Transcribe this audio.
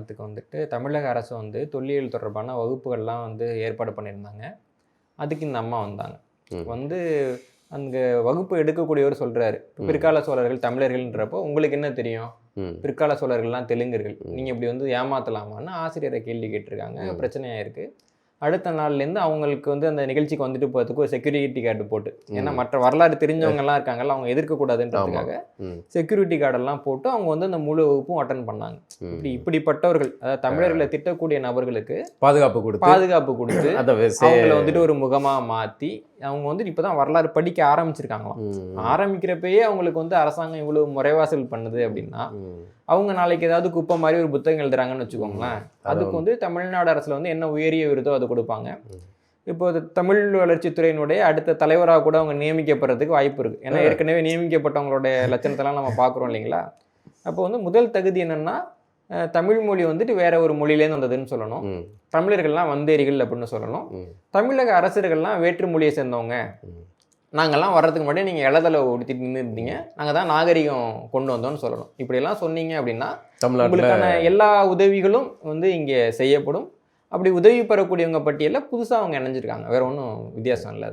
காலத்துக்கு வந்துட்டு தமிழக அரசு வந்து தொல்லியல் தொடர்பான வகுப்புகள்லாம் வந்து ஏற்பாடு பண்ணியிருந்தாங்க அதுக்கு இந்த அம்மா வந்தாங்க. வந்து அங்க வகுப்பு எடுக்கக்கூடியவர் சொல்றாரு ம். பிற்கால சோழர்கள் தமிழர்கள்ன்றப்போ உங்களுக்கு என்ன தெரியும் பிற்கால சோழர்கள்லாம் தெலுங்கர்கள் ம். நீங்க இப்படி வந்து ஏமாத்தலாமான்னு ஆசிரியரை கேள்வி கேட்டிருக்காங்க ம். பிரச்சனையாயிருக்கு அடுத்த நாள்லேருந்து அவங்களுக்கு வந்து அந்த நிகழ்ச்சிக்கு வந்துட்டு போகிறதுக்கு ஒரு செக்யூரிட்டி கார்டு போட்டு ஏன்னா. மற்ற வரலாறு தெரிஞ்சவங்க எல்லாம் இருக்காங்கல்ல அவங்க எதிர்க்கக்கூடாதுன்றதுக்காக ம் செக்யூரிட்டி கார்டெல்லாம் போட்டு அவங்க வந்து அந்த முழு வகுப்பும் அட்டன் பண்ணாங்க. இப்படி இப்படிப்பட்டவர்கள் அதாவது தமிழர்களை திட்டக்கூடிய நபர்களுக்கு பாதுகாப்பு கொடுத்து பாதுகாப்பு கொடுத்து அவங்கள வந்துட்டு ஒரு முகமா மாத்தி அவங்க வந்துட்டு இப்பதான் வரலாறு படிக்க ஆரம்பிச்சிருக்காங்களாம். ஆரம்பிக்கிறப்பயே அவங்களுக்கு வந்து அரசாங்கம் இவ்வளவு முறைவாசல் பண்ணுது அப்படின்னா. அவங்க நாளைக்கு ஏதாவது குப்பை மாதிரி ஒரு புத்தகம் எழுதுறாங்கன்னு வச்சுக்கோங்களேன் அது அதுக்கு வந்து தமிழ்நாடு அரசுல வந்து என்ன உயரிய விருதோ அதை கொடுப்பாங்க. இப்போ தமிழ் வளர்ச்சித்துறையினுடைய அடுத்த தலைவராக கூட அவங்க நியமிக்கப்படுறதுக்கு வாய்ப்பு இருக்கு ஏன்னா. ஏற்கனவே நியமிக்கப்பட்டவங்களுடைய லட்சணத்தெல்லாம் நம்ம பார்க்குறோம் இல்லைங்களா அப்போ வந்து முதல் தகுதி என்னன்னா தமிழ் மொழி வந்துட்டு வேற ஒரு மொழியிலேருந்து வந்ததுன்னு சொல்லணும். தமிழர்கள்லாம் வந்தேரிகள் அப்படின்னு சொல்லணும். தமிழக அரசர்கள்லாம் வேற்று மொழியை சேர்ந்தவங்க. நாங்கள்லாம் வர்றதுக்கு முன்னாடி நீங்கள் இளதலை உடுத்திட்டு நின்று இருந்தீங்க நாங்கள் தான் நாகரிகம் கொண்டு வந்தோம்னு சொல்லணும். இப்படியெல்லாம் சொன்னீங்க அப்படின்னா உங்களுக்கான எல்லா உதவிகளும் வந்து இங்கே செய்யப்படும். அப்படி உதவி பெறக்கூடியவங்க பட்டியலில் புதுசாக அவங்க இணைஞ்சிருக்காங்க. வேற ஒன்றும் வித்தியாசம் இல்லை